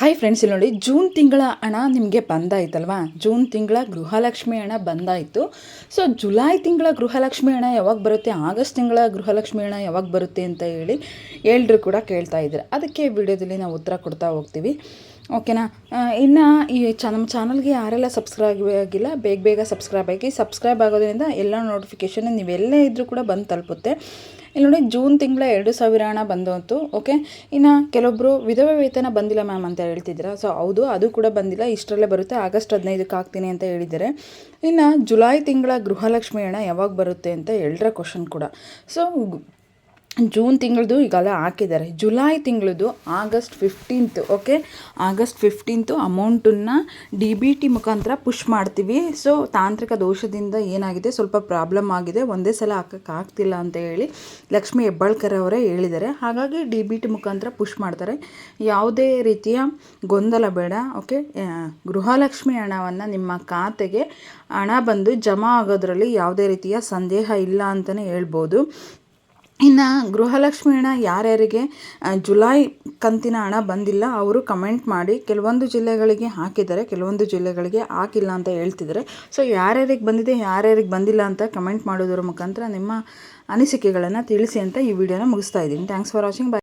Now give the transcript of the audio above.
Hi friends ಇಲ್ಲಿ ನೋಡಿ, June ತಿಂಗಳ ಹಣ ನಿಮಗೆ ಬಂದಾಯ್ತಲ್ವಾ? ಜೂನ್ ತಿಂಗಳ ಗೃಹಲಕ್ಷ್ಮಿ ಹಣ ಬಂದಾಯಿತು. ಸೊ ಜುಲೈ ತಿಂಗಳ ಗೃಹಲಕ್ಷ್ಮಿ ಹಣ ಯಾವಾಗ ಬರುತ್ತೆ? ಆಗಸ್ಟ್ ತಿಂಗಳ ಗೃಹಲಕ್ಷ್ಮಿ ಹಣ ಯಾವಾಗ ಬರುತ್ತೆ ಅಂತ ಹೇಳಿ ಎಲ್ಲರೂ ಕೂಡ ಕೇಳ್ತಾ ಇದ್ದಾರೆ. ಅದಕ್ಕೆ ವಿಡಿಯೋದಲ್ಲಿ ನಾವು ಉತ್ತರ ಕೊಡ್ತಾ ಹೋಗ್ತೀವಿ. ಓಕೆನಾ? ಇನ್ನು ಈ ಚ ನಮ್ಮ ಚಾನಲ್ಗೆ ಯಾರೆಲ್ಲ ಸಬ್ಸ್ಕ್ರೈಬ್ ಆಗಿಲ್ಲ, ಬೇಗ ಬೇಗ ಸಬ್ಸ್ಕ್ರೈಬ್ ಆಗಿ, ಸಬ್ಸ್ಕ್ರೈಬ್ ಆಗೋದ್ರಿಂದ ಎಲ್ಲ ನೋಟಿಫಿಕೇಷನ್ ನೀವೆಲ್ಲೇ ಇದ್ದರೂ ಕೂಡ ಬಂದು ತಲುಪುತ್ತೆ. ಇಲ್ಲಿ ನೋಡಿ, ಜೂನ್ ತಿಂಗಳ ಎರಡು ಸಾವಿರ ಹಣ ಬಂದಂತು ಓಕೆ? ಇನ್ನು ಕೆಲವೊಬ್ಬರು ವಿಧವಾ ವೇತನ ಬಂದಿಲ್ಲ ಮ್ಯಾಮ್ ಅಂತ ಹೇಳ್ತಿದ್ದೀರಾ? ಸೊ, ಹೌದು, ಅದು ಕೂಡ ಬಂದಿಲ್ಲ, ಇಷ್ಟರಲ್ಲೇ ಬರುತ್ತೆ, ಆಗಸ್ಟ್ ಹದಿನೈದಕ್ಕೆ ಹಾಕ್ತೀನಿ ಅಂತ ಹೇಳಿದ್ದಾರೆ. ಇನ್ನು ಜುಲೈ ತಿಂಗಳ ಗೃಹಲಕ್ಷ್ಮಿ ಹಣ ಯಾವಾಗ ಬರುತ್ತೆ ಅಂತ ಎಲ್ಲರ ಕ್ವಶನ್ ಕೂಡ. ಸೊ ಜೂನ್ ತಿಂಗಳದು ಈಗೆಲ್ಲ ಹಾಕಿದ್ದಾರೆ. ಜುಲೈ ತಿಂಗಳದು August fifteenth okay August fifteenth ಅಮೌಂಟನ್ನು ಡಿ ಬಿ ಟಿ ಮುಖಾಂತರ ಪುಷ್ ಮಾಡ್ತೀವಿ. ಸೊ ತಾಂತ್ರಿಕ ದೋಷದಿಂದ ಏನಾಗಿದೆ? ಸ್ವಲ್ಪ ಪ್ರಾಬ್ಲಮ್ ಆಗಿದೆ. ಒಂದೇ ಸಲ ಹಾಕಕ್ಕೆ ಆಗ್ತಿಲ್ಲ ಅಂತ ಹೇಳಿ ಲಕ್ಷ್ಮಿ ಹೆಬ್ಬಾಳ್ಕರ್ ಅವರೇ ಹೇಳಿದ್ದಾರೆ. ಹಾಗಾಗಿ ಡಿ ಬಿ ಟಿ ಮುಖಾಂತರ ಪುಷ್ ಮಾಡ್ತಾರೆ. ಯಾವುದೇ ರೀತಿಯ ಗೊಂದಲ ಬೇಡ ಓಕೆ ಗೃಹಲಕ್ಷ್ಮಿ ಹಣವನ್ನು ನಿಮ್ಮ ಖಾತೆಗೆ ಹಣ ಬಂದು ಜಮಾ ಆಗೋದ್ರಲ್ಲಿ ಯಾವುದೇ ರೀತಿಯ ಸಂದೇಹ ಇಲ್ಲ ಅಂತಲೇ ಹೇಳ್ಬೋದು. ಇನ್ನು ಗೃಹಲಕ್ಷ್ಮಿ ಹಣ ಯಾರ್ಯಾರಿಗೆ ಜುಲೈ ಕಂತಿನ ಹಣ ಬಂದಿಲ್ಲ, ಅವರು ಕಮೆಂಟ್ ಮಾಡಿ, ಕೆಲವೊಂದು ಜಿಲ್ಲೆಗಳಿಗೆ ಹಾಕಿದ್ದಾರೆ, ಕೆಲವೊಂದು ಜಿಲ್ಲೆಗಳಿಗೆ ಹಾಕಿಲ್ಲ ಅಂತ ಹೇಳ್ತಿದ್ದಾರೆ. ಸೊ ಯಾರ್ಯಾರಿಗೆ ಬಂದಿದೆ, ಯಾರ್ಯಾರಿಗೆ ಬಂದಿಲ್ಲ ಅಂತ ಕಮೆಂಟ್ ಮಾಡೋದರ ಮುಖಾಂತರ ನಿಮ್ಮ ಅನಿಸಿಕೆಗಳನ್ನು ತಿಳಿಸಿ ಅಂತ ಈ ವಿಡಿಯೋನ ಮುಗಿಸ್ತಾ ಇದ್ದೀನಿ. Thanks for watching by